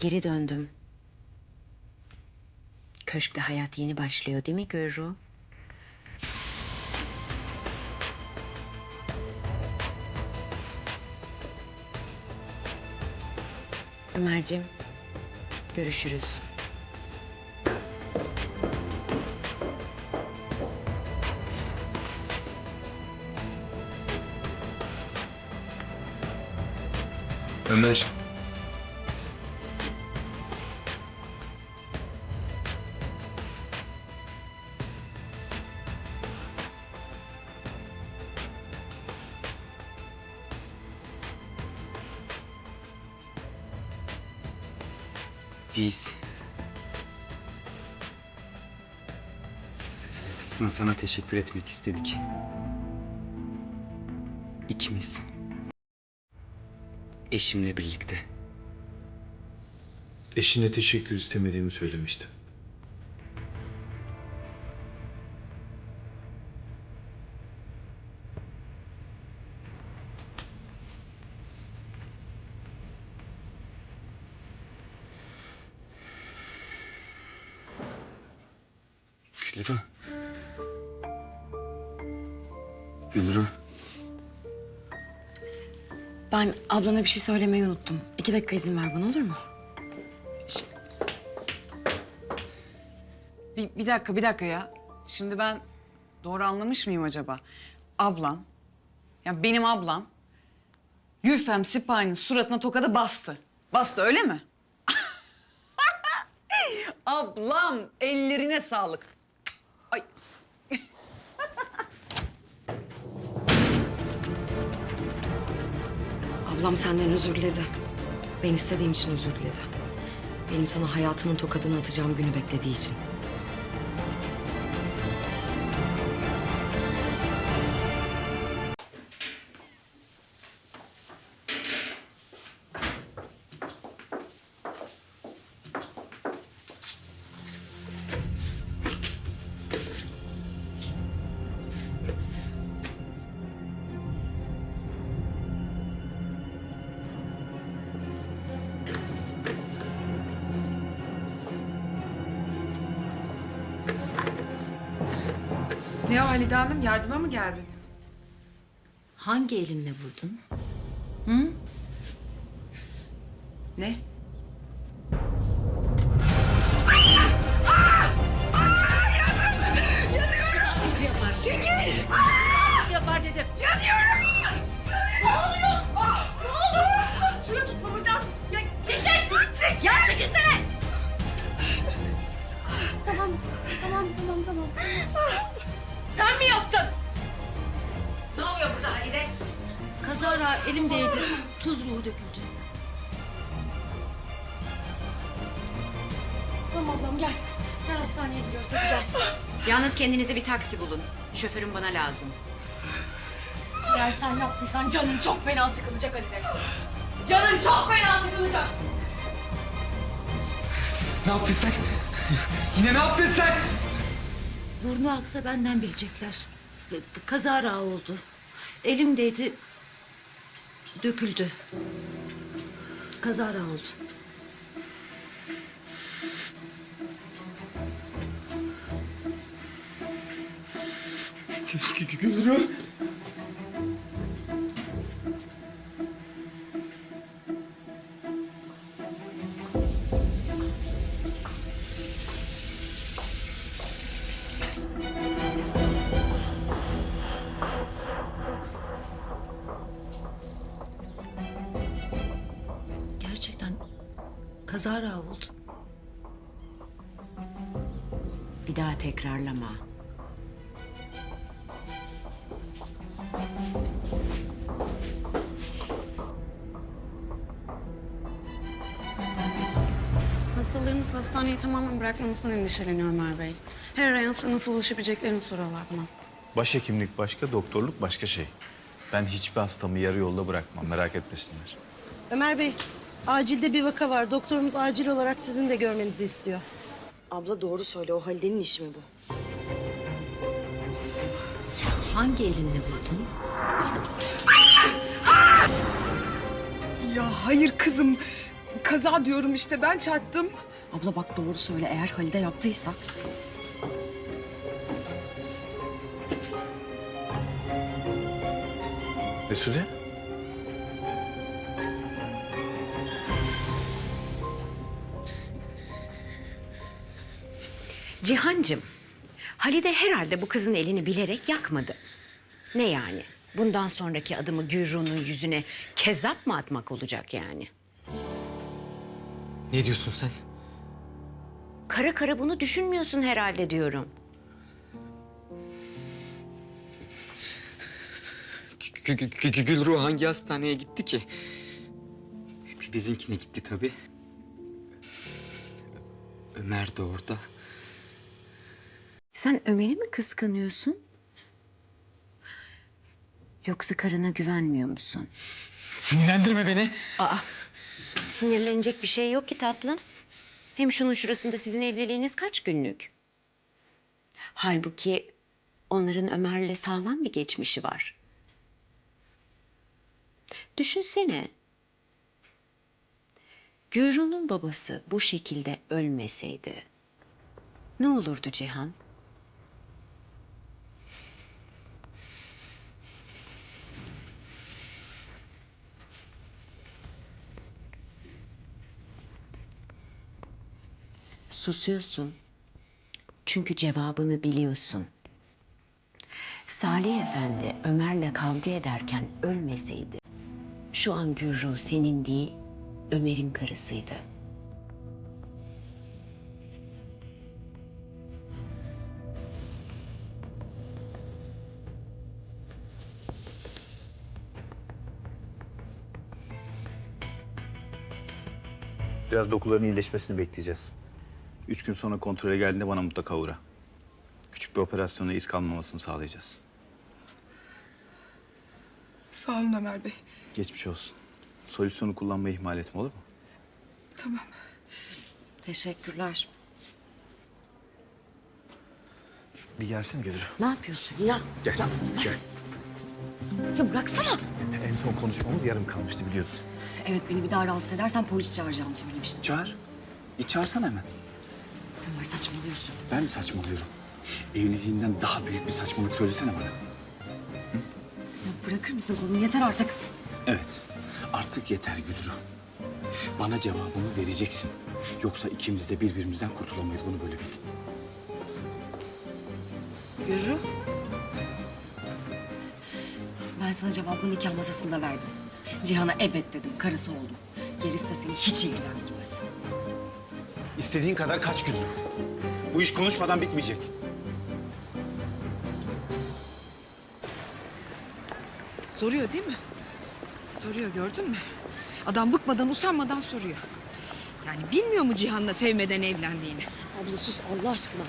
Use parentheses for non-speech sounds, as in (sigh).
Geri döndüm. Köşkte hayat yeni başlıyor değil mi Gürru? Ömerciğim, görüşürüz. Ömer. Biz... Sana, sana teşekkür etmek istedik. İkimiz. Eşimle birlikte. Eşine teşekkür istemediğimi söylemiştim. Gülru. Gülru. Ben ablana bir şey söylemeyi unuttum. İki dakika izin ver bana olur mu? Bir, bir dakika, bir dakika ya. Şimdi ben doğru anlamış mıyım acaba? Ablam, ya benim ablam Gülfem Sipahi'nin suratına tokadı bastı. Bastı öyle mi? (laughs) ablam ellerine sağlık. Ay. (laughs) Ablam senden özür diledi. Ben istediğim için özür diledi. Benim sana hayatının tokadını atacağım günü beklediği için. Halide Hanım yardıma mı geldin? Hangi elinle vurdun? Ne? Yapar dedim. Suyu Tuz ruhu döküldü. Tamam ablam gel. Gel hastaneye gidiyoruz hadi gel. Yalnız kendinize bir taksi bulun. Şoförüm bana lazım. Eğer sen yaptıysan canın çok fena sıkılacak Halide. Canın çok fena sıkılacak. Ne yaptın sen? Yine ne yaptın sen? Burnu aksa benden bilecekler. Kazara oldu. Elimdeydi. Döküldü. Kazara oldu. Gülru. Kazara oldu. Bir daha tekrarlama. Hastalarınız hastaneyi tamamen bırakmanızdan endişeleniyor Ömer Bey. Her ayansa nasıl ulaşabileceklerini soruyorlar bana. Başhekimlik başka, doktorluk başka şey. Ben hiçbir hastamı yarı yolda bırakmam, merak etmesinler. Ömer Bey, acilde bir vaka var. Doktorumuz acil olarak sizin de görmenizi istiyor. Abla doğru söyle. O Halide'nin işi mi bu? Hangi elinle vurdun? Ya hayır kızım. Kaza diyorum işte ben çarptım. Abla bak doğru söyle eğer Halide yaptıysa. Mesude? Cihancım, Halide herhalde bu kızın elini bilerek yakmadı. Ne yani? Bundan sonraki adımı Gürru'nun yüzüne kezap mı atmak olacak yani? Ne diyorsun sen? Kara kara bunu düşünmüyorsun herhalde diyorum. Gü- Gü- Gü- Gü- Gülru hangi hastaneye gitti ki? Bizimkine gitti tabii. Ömer de orada. Sen Ömer'i mi kıskanıyorsun? Yoksa karına güvenmiyor musun? Sinirlendirme beni. Aa, sinirlenecek bir şey yok ki tatlım. Hem şunun şurasında sizin evliliğiniz kaç günlük? Halbuki onların Ömer'le sağlam bir geçmişi var. Düşünsene. Gürun'un babası bu şekilde ölmeseydi ne olurdu Cihan? Susuyorsun. Çünkü cevabını biliyorsun. Salih Efendi Ömer'le kavga ederken ölmeseydi, şu an Gürru senin değil, Ömer'in karısıydı. Biraz dokuların iyileşmesini bekleyeceğiz. Üç gün sonra kontrole geldiğinde bana mutlaka uğra. Küçük bir operasyona iz kalmamasını sağlayacağız. Sağ olun Ömer Bey. Geçmiş olsun. Solüsyonu kullanmayı ihmal etme olur mu? Tamam. Teşekkürler. Bir gelsene Gülür. Ne yapıyorsun ya? Gel, gel. Ya bıraksana. En son konuşmamız yarım kalmıştı biliyorsun. Evet beni bir daha rahatsız edersen polis çağıracağımı söylemiştim. Çağır. Bir çağırsana hemen. Saçmalıyorsun. Ben mi saçmalıyorum? Evliliğinden daha büyük bir saçmalık söylesene bana. Ya bırakır mısın kolumu yeter artık. Evet. Artık yeter Güdürü. Bana cevabını vereceksin. Yoksa ikimiz de birbirimizden kurtulamayız. Bunu böyle bil. Gürü. Ben sana cevabını nikah masasında verdim. Cihan'a evet dedim, karısı oldum. Gerisi de seni hiç ilgilendirmez. İstediğin kadar kaç Güdürü. Bu iş konuşmadan bitmeyecek. Soruyor değil mi? Soruyor gördün mü? Adam bıkmadan usanmadan soruyor. Yani bilmiyor mu Cihan'la sevmeden evlendiğini? Abla sus Allah aşkına.